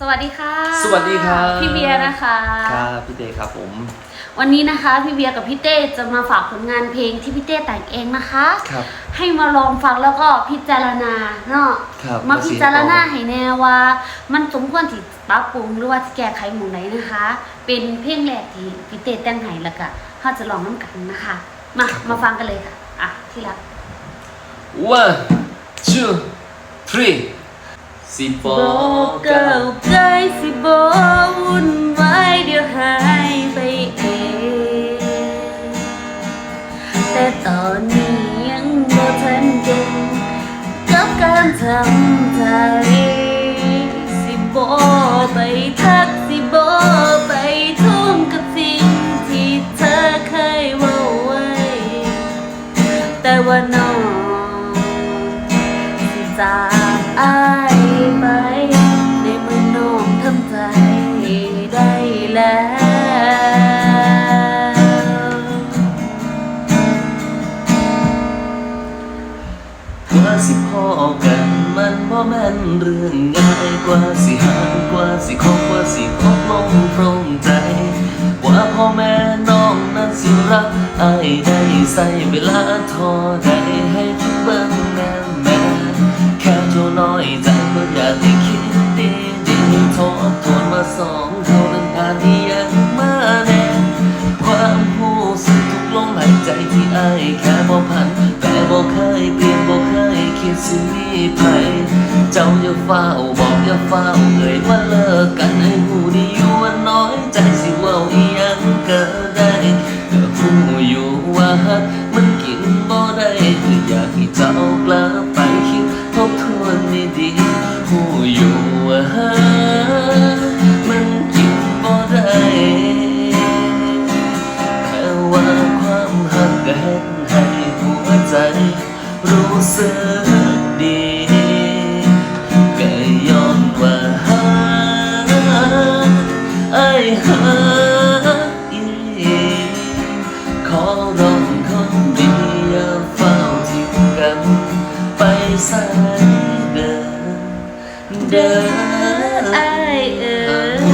สวัสดีค่ะ สวัสดีครับ พี่เบียร์นะคะ ครับพี่เต้ครับผม วันนี้นะคะพี่เบียร์กับพี่เต้จะมาฝากผลงานเพลงที่พี่เต้แต่งเองนะคะ ครับ ให้มาลองฟังแล้วก็พิจารณาเนาะครับมาพิจารณาว่าเสียงให้แน่ว่า มันสมควรที่ปรับปรุงหรือว่าที่แก้ไขหมู่ไหนนะคะ เป็นเพลงแรกที่พี่เต้แต่งให้แล้วก็เขาจะลองน้ำกันนะคะ มามาฟังกันเลยค่ะอะที่รัก one two three สิบอกเกิบใจสิบอวุ่นวายเดี๋ยวหายไปเอง แต่ตอนนี้ยังบ่ทันเก่งกับการทำใจสิบอไปทักสิบอไปทุ่มกับสิ่งที่เธอเคยว่าไว้ แต่ว่าน้องสิจา กว่าสิพ่อกันมันบ่แม่นเรื่องง่ายกว่าสิหากกว่าสิคบกว่าสิคบลงโปร่งใจกว่าพ่อแม่น้องนั้นสิรักอายได้ใส่เวลาทอได้ให้คิดเบิ่งแม่แม่แค่เท่าน้อยใจก็อยากให้คิดดีดีทบทวนมาสองเท่านั้นผ่านที่ยังมาแน่ความรู้สึกทุกลมหายใจที่อายแค่บ่พัน สิมีไผเจ้าอย่าเฝ้าบอกอย่าเฝ้าเอ่ยว่าเลิกกันให้หูดีอยู่ว่าน้อยใจสิเว้าอียังก็ได้ก็หูอยู่ว่าฮักมันกินบ่ได้คืออยากให้เจ้ากลับไปคิดทบทวนดีๆหูอยู่ว่าฮักมันกินบ่ได้แค่ว่าความหักก็เห็นให้หัวใจรู้สึก ดีก็ย้อนว่าหาไอ้หาอีขอร้องคนดีอย่าเฝ้าทิ้งกัน ไปสายเดินเดินไอายเอ๋ยข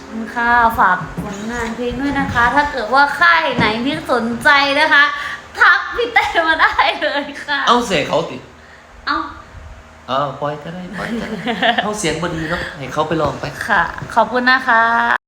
อคุณค่ะฝากผลงานเพลงด้วยนะคะ ถ้าเกิดว่าค่ายไหนที่สนใจนะคะ ทักพี่เต้มาได้ ค่ะ เอาเสียงเขาติเอ้า เอาปล่อยก็ได้ปล่อยก็ได้เอาเสียงบดีเนาะให้เขาไปลองไป ค่ะ ขอบคุณนะคะ